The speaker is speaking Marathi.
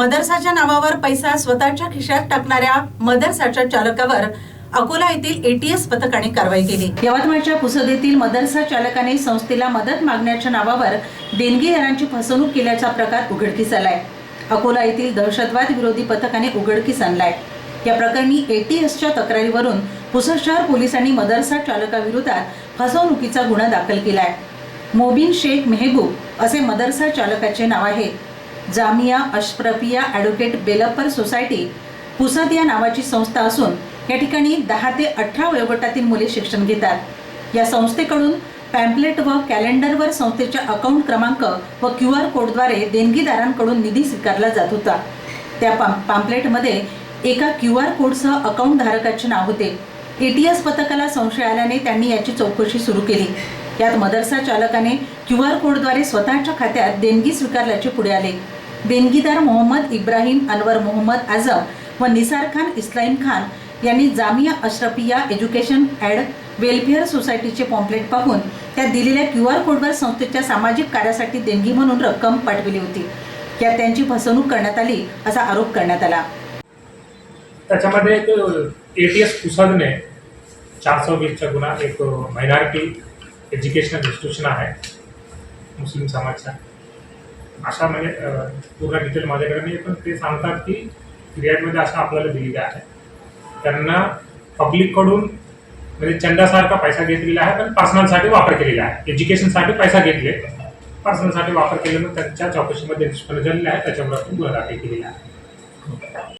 मदरसाच्या नावावर पैसा स्वतःच्या खिशात टाकणाऱ्या मदरसाच्या चालकावर अकोला येथील एटीएस पथकाने कारवाई केली. यवतमाळच्या पुसदेतील मदरसा चालकाने संस्थेला मदत मागण्याच्या नावावर देणगीदारांची फसवणूक केल्याचा प्रकार उघडकीस आलाय. अकोला येथील दहशतवाद विरोधी पथकाने उघडकीस आणलाय. या प्रकरणी एटीएसच्या तक्रारीवरून पुसद शहर पोलिसांनी मदरसा चालकाविरोधात फसवणुकीचा गुन्हा दाखल केलाय. मोबिन शेख मेहबूब असे मदरसा चालकाचे नाव आहे. Jamia Ashrafiya advocate welfare society Pusad या नावाची संस्था असून या ठिकाणी दहा ते अठरा वयोगटातील मुले शिक्षण घेतात. या संस्थेकडून पॅम्पलेट व कॅलेंडरवर संस्थेच्या अकाउंट क्रमांक व क्यू आर कोडद्वारे देणगीदारांकडून निधी स्वीकारला जात होता. त्या पाम पाम्पलेटमध्ये एका क्यू आर कोडसह अकाउंट धारकाचे नाव होते. ए टी एस पथकाला संशय आल्याने त्यांनी याची चौकशी सुरू केली. यात मदरसा चालकाने क्यू आर कोडद्वारे स्वतःच्या खात्यात देणगी स्वीकारल्याचे पुढे आले. देणगीदार मोहम्मद इब्राहिम अनवर मोहम्मद आझम व निसार खान इस्लाम खान यांनी Jamia Ashrafiya education and welfare सोसायटीचे पॉम्पलेट पाहून त्या दिलेल्या क्यू आर कोडवर संस्थेच्या सामाजिक कार्यासाठी देणगी म्हणून रक्कम पाठविली होती. यात त्यांची फसवणूक करण्यात आली असा आरोप करण्यात आला. त्याच्यामध्ये एक ए टी एस कुसदने चार सौ वीसचा गुन्हा एक मायनॉरिटी एज्युकेशनल इन्स्टिट्यूशन आहे मुस्लिम समाजचा. अशा म्हणजे पूर्ण डिटेल माझ्याकडे नाही पण ते सांगतात की क्रियाटमध्ये असं आपल्याला दिलेलं आहे त्यांना पब्लिककडून म्हणजे चंदासारखा पैसा घेतलेला आहे पण पर्सनलसाठी वापर केलेला आहे. एज्युकेशनसाठी पैसा घेतले पर्सनलसाठी वापर केल्यानं त्यांच्या चौकशीमध्ये निष्पन्न झालेला आहे त्याच्यावर आपण गुन्हा दाखल केलेला आहे.